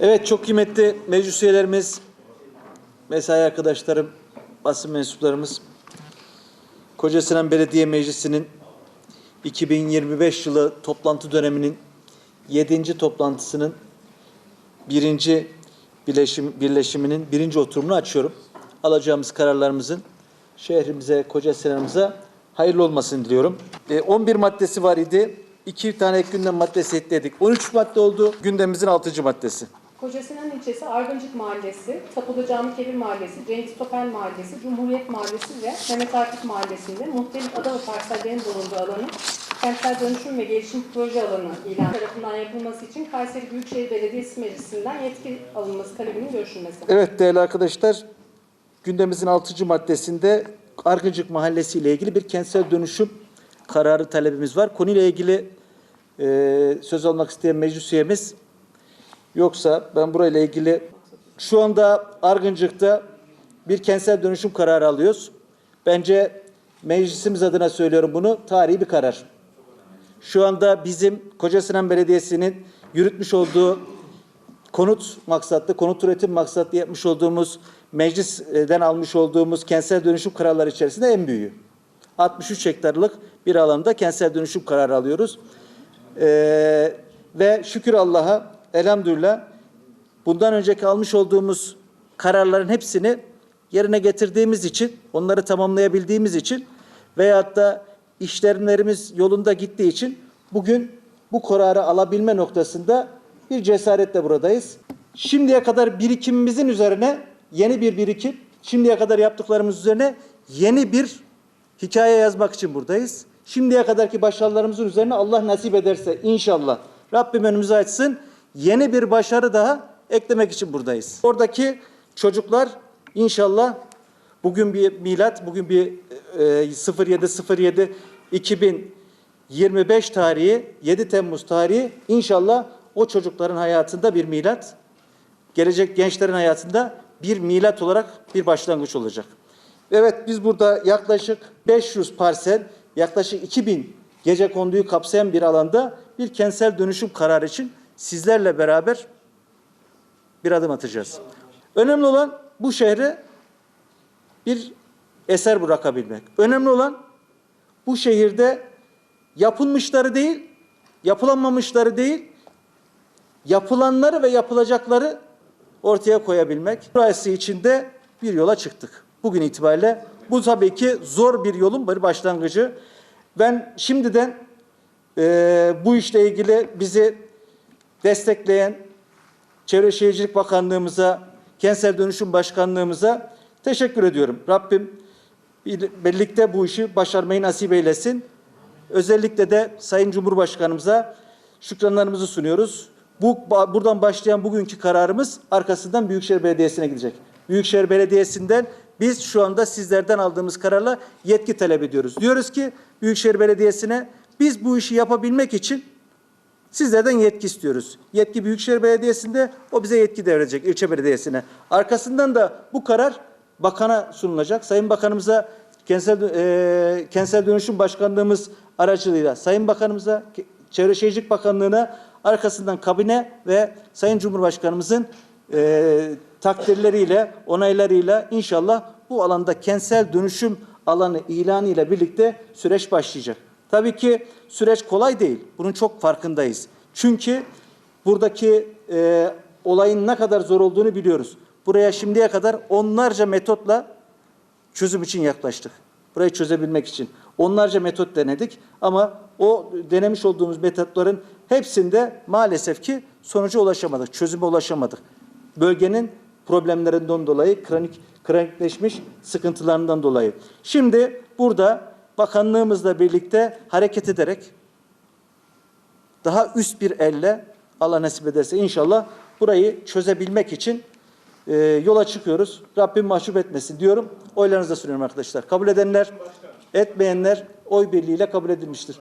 Evet çok kıymetli meclis üyelerimiz, mesai arkadaşlarım, basın mensuplarımız. Kocasinan Belediye Meclisi'nin 2025 yılı toplantı döneminin 7. toplantısının birinci birleşim, birleşiminin birinci oturumunu açıyorum. Alacağımız kararlarımızın şehrimize, Kocasinan'ımıza hayırlı olmasını diliyorum. E, 11 maddesi var idi. İki tane ek gündem maddesi ekledik. 13 madde oldu. Gündemimizin 6. maddesi. Kocasinan ilçesi Argıncık Mahallesi, Tapulu Cami Kebir Mahallesi, Cengiz Topel Mahallesi, Cumhuriyet Mahallesi ve Mehmet Akif Mahallesi'nde muhtelif ada ve parsellerin bulunduğu alanın kentsel dönüşüm ve gelişim proje alanı ilan tarafından yapılması için Kayseri Büyükşehir Belediyesi Meclisi'nden yetki alınması talebinin görüşülmesi. Evet değerli arkadaşlar, gündemimizin 6. maddesinde Argıncık Mahallesi ile ilgili bir kentsel dönüşüm kararı talebimiz var. Konuyla ilgili e, söz almak isteyen meclis üyemiz yoksa ben burayla ilgili şu anda Argıncık'ta bir kentsel dönüşüm kararı alıyoruz. Bence meclisimiz adına söylüyorum bunu, tarihi bir karar. Şu anda bizim Kocasinan Belediyesi'nin yürütmüş olduğu konut maksatlı, konut üretim maksatlı yapmış olduğumuz meclisten almış olduğumuz kentsel dönüşüm kararları içerisinde en büyüğü. 63 hektarlık bir alanda kentsel dönüşüm kararı alıyoruz. Ee, ve şükür Allah'a elhamdülillah bundan önceki almış olduğumuz kararların hepsini yerine getirdiğimiz için, onları tamamlayabildiğimiz için veyahut da işlemlerimiz yolunda gittiği için bugün bu kararı alabilme noktasında bir cesaretle buradayız. Şimdiye kadar birikimimizin üzerine yeni bir birikim, şimdiye kadar yaptıklarımız üzerine yeni bir hikaye yazmak için buradayız. Şimdiye kadarki başarılarımızın üzerine Allah nasip ederse inşallah Rabbim önümüzü açsın. Yeni bir başarı daha eklemek için buradayız. Oradaki çocuklar inşallah bugün bir milat, bugün bir e, 0707 2025 tarihi, 7 Temmuz tarihi inşallah o çocukların hayatında bir milat, gelecek gençlerin hayatında bir milat olarak bir başlangıç olacak. Evet biz burada yaklaşık 500 parsel, yaklaşık 2000 gece konduyu kapsayan bir alanda bir kentsel dönüşüm kararı için sizlerle beraber bir adım atacağız. Önemli olan bu şehre bir eser bırakabilmek. Önemli olan bu şehirde yapılmışları değil, yapılamamışları değil, yapılanları ve yapılacakları ortaya koyabilmek. Burası için de bir yola çıktık. Bugün itibariyle bu tabii ki zor bir yolun bir başlangıcı. Ben şimdiden e, bu işle ilgili bizi destekleyen Çevre Şehircilik Bakanlığımıza, Kentsel Dönüşüm Başkanlığımıza teşekkür ediyorum. Rabbim birlikte bu işi başarmayı nasip eylesin. Özellikle de Sayın Cumhurbaşkanımıza şükranlarımızı sunuyoruz. Bu buradan başlayan bugünkü kararımız arkasından Büyükşehir Belediyesi'ne gidecek. Büyükşehir Belediyesi'nden biz şu anda sizlerden aldığımız kararla yetki talep ediyoruz. Diyoruz ki Büyükşehir Belediyesi'ne biz bu işi yapabilmek için Sizlerden yetki istiyoruz. Yetki Büyükşehir Belediyesi'nde, o bize yetki devredecek ilçe belediyesine. Arkasından da bu karar bakana sunulacak. Sayın Bakanımıza kentsel, e, kentsel dönüşüm başkanlığımız aracılığıyla Sayın Bakanımıza, Çevre Şehircilik Bakanlığı'na arkasından kabine ve Sayın Cumhurbaşkanımızın e, takdirleriyle, onaylarıyla inşallah bu alanda kentsel dönüşüm alanı ilanıyla birlikte süreç başlayacak. Tabii ki süreç kolay değil. Bunun çok farkındayız. Çünkü buradaki e, olayın ne kadar zor olduğunu biliyoruz. Buraya şimdiye kadar onlarca metotla çözüm için yaklaştık. Burayı çözebilmek için. Onlarca metot denedik ama o denemiş olduğumuz metotların hepsinde maalesef ki sonuca ulaşamadık, çözüme ulaşamadık. Bölgenin problemlerinden dolayı, kronik, kronikleşmiş sıkıntılarından dolayı. Şimdi burada bakanlığımızla birlikte hareket ederek daha üst bir elle Allah nasip ederse inşallah burayı çözebilmek için e, yola çıkıyoruz. Rabbim mahcup etmesin diyorum. Oylarınızı sunuyorum arkadaşlar. Kabul edenler, etmeyenler oy birliğiyle kabul edilmiştir.